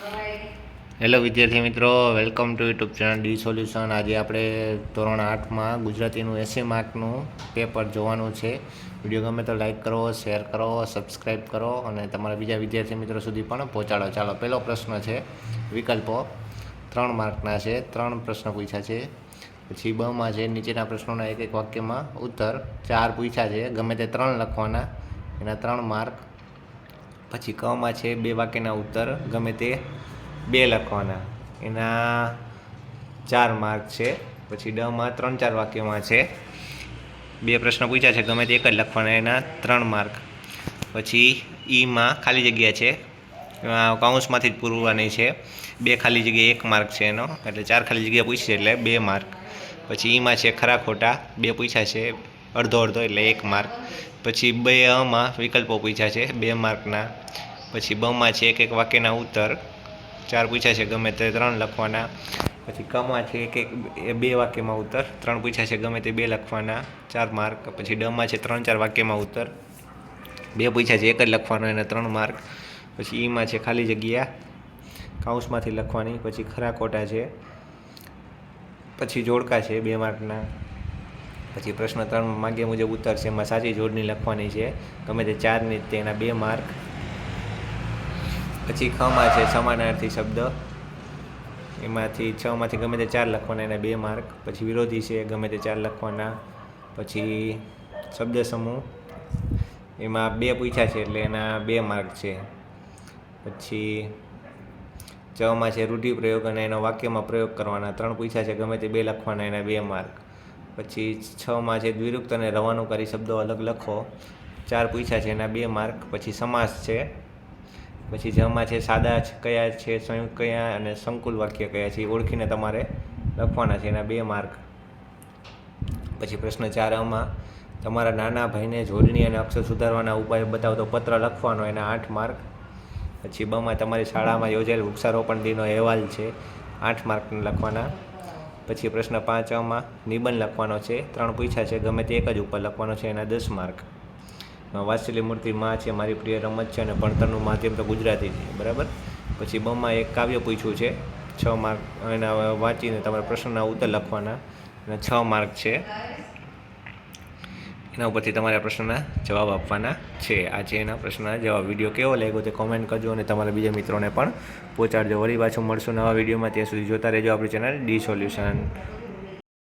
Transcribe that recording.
Hello વિદ્યાર્થી મિત્રો welcome to YouTube channel D solution આજે આપણે ધોરણ આઠમાં ગુજરાતીનું એસી માર્કનું પેપર જોવાનું છે. વીડિયો ગમે તો લાઈક કરો શેર કરો સબસ્ક્રાઈબ કરો અને તમારા બીજા વિદ્યાર્થી મિત્રો સુધી પણ પહોંચાડો. ચાલો, પહેલો પ્રશ્ન છે, વિકલ્પો ત્રણ માર્કના છે, ત્રણ પ્રશ્ન પૂછ્યા છે. પછી બમાં છે, નીચેના પ્રશ્નોના એક એક વાક્યમાં ઉત્તર ચાર પૂછ્યા છે, ગમે તે ત્રણ લખવાના, એના ત્રણ માર્ક પછી કમાં છે બે વાક્યના ઉત્તર, ગમે તે બે લખવાના. એના ચાર માર્ક છે. પછી ડમાં ત્રણ ચાર વાક્યમાં છે. બે પ્રશ્ન પૂછ્યા છે, ગમે તે એક જ લખવાના એના ત્રણ માર્ક. પછી ઈમાં ખાલી જગ્યા છે. એમાં કૌંસમાંથી જ પૂરવાની છે. બે ખાલી જગ્યાએ એક માર્ક છે એનો, એટલે ચાર ખાલી જગ્યા પૂછી છે એટલે બે માર્ક. પછી ઈમાં છે ખરા ખોટા, બે પૂછ્યા છે અડધો અડધો એટલે એક માર્ક પછી બે અમાં વિકલ્પો પૂછ્યા છે, બે માર્કના પછી બમાં છે, એક એક વાક્યના ઉત્તર. ચાર પૂછ્યા છે, ગમે તે ત્રણ લખવાના. પછી કમાં છે, એક એક બે વાક્યમાં ઉત્તર. ત્રણ પૂછ્યા છે, ગમે તે બે લખવાના. ચાર માર્ક પછી ડમાં છે, ત્રણ ચાર વાક્યમાં ઉત્તર. બે પૂછ્યા છે, એક જ લખવાનો એને ત્રણ માર્ક પછી ઈમાં છે, ખાલી જગ્યા. કાઉન્સમાંથી લખવાની. પછી ખરા ખોટા છે. પછી જોડકા છે, બે માર્કના પછી પ્રશ્ન ત્રણ માગ્યા મુજબ ઉત્તર છે એમાં સાચી જોડણી લખવાની છે. ગમે તે ચારની તેના બે માર્ક. પછી ખમાં છે સમાનાર્થી શબ્દ. એમાંથી છમાંથી ગમે તે ચાર લખવાના એના બે માર્ક. પછી વિરોધી છે ગમે તે ચાર લખવાના. પછી શબ્દ સમૂહ. એમાં બે પૂછ્યા છે એટલે એના બે માર્ક છે. પછી ચમાં છે રૂઢિપ્રયોગ અને એનો વાક્યમાં પ્રયોગ કરવાના. ત્રણ પૂછ્યા છે ગમે તે બે લખવાના એના બે માર્ક. પછી છમાં છે દ્વિરુક્ત અને રવાનુકારી શબ્દો અલગ લખો. ચાર પૂછ્યા છે એના બે માર્ક, પછી સમાસ છે. પછી જમાં છે સાદા કયા છે, સંયુક્ત કયા અને સંકુલ વાક્ય કયા છે એ ઓળખીને તમારે લખવાના છે એના બે માર્ક. પછી પ્રશ્ન ચાર તમારા નાના ભાઈને જોડણી અને અક્ષર સુધારવાના ઉપાય બતાવતો પત્ર લખવાનો એના આઠ માર્ક. પછી બમાં તમારી શાળામાં યોજાયેલ વૃક્ષારોપણ દિનનો અહેવાલ છે, આઠ માર્કને લખવાના. પછી પ્રશ્ન પાંચમાં નિબંધ લખવાનો છે. ત્રણ પૂછ્યા છે. ગમે તે એક જ ઉપર લખવાનો છે એના દસ માર્ક. વાત્સલ્ય મૂર્તિ માં છે. મારી પ્રિય રમત છે અને ભણતરનું માધ્યમ તો ગુજરાતી છે. બરાબર? પછી બમાં એક કાવ્ય પૂછ્યું છે. છ માર્ક. એના વાંચીને તમારા પ્રશ્નના ઉત્તર લખવાના. અને છ માર્ક છે. એના ઉપરથી તમારે પ્રશ્નના જવાબ આપવાના છે. આજે એના પ્રશ્નના જવાબ વીડિયો કેવો લાગ્યો તે કોમેન્ટ કરજો અને તમારા બીજા મિત્રોને પણ પહોંચાડજો. વળી પાછું મળશું નવા વિડીયોમાં. ત્યાં સુધી જોતા રહેજો આપણી ચેનલ ડી સોલ્યુશન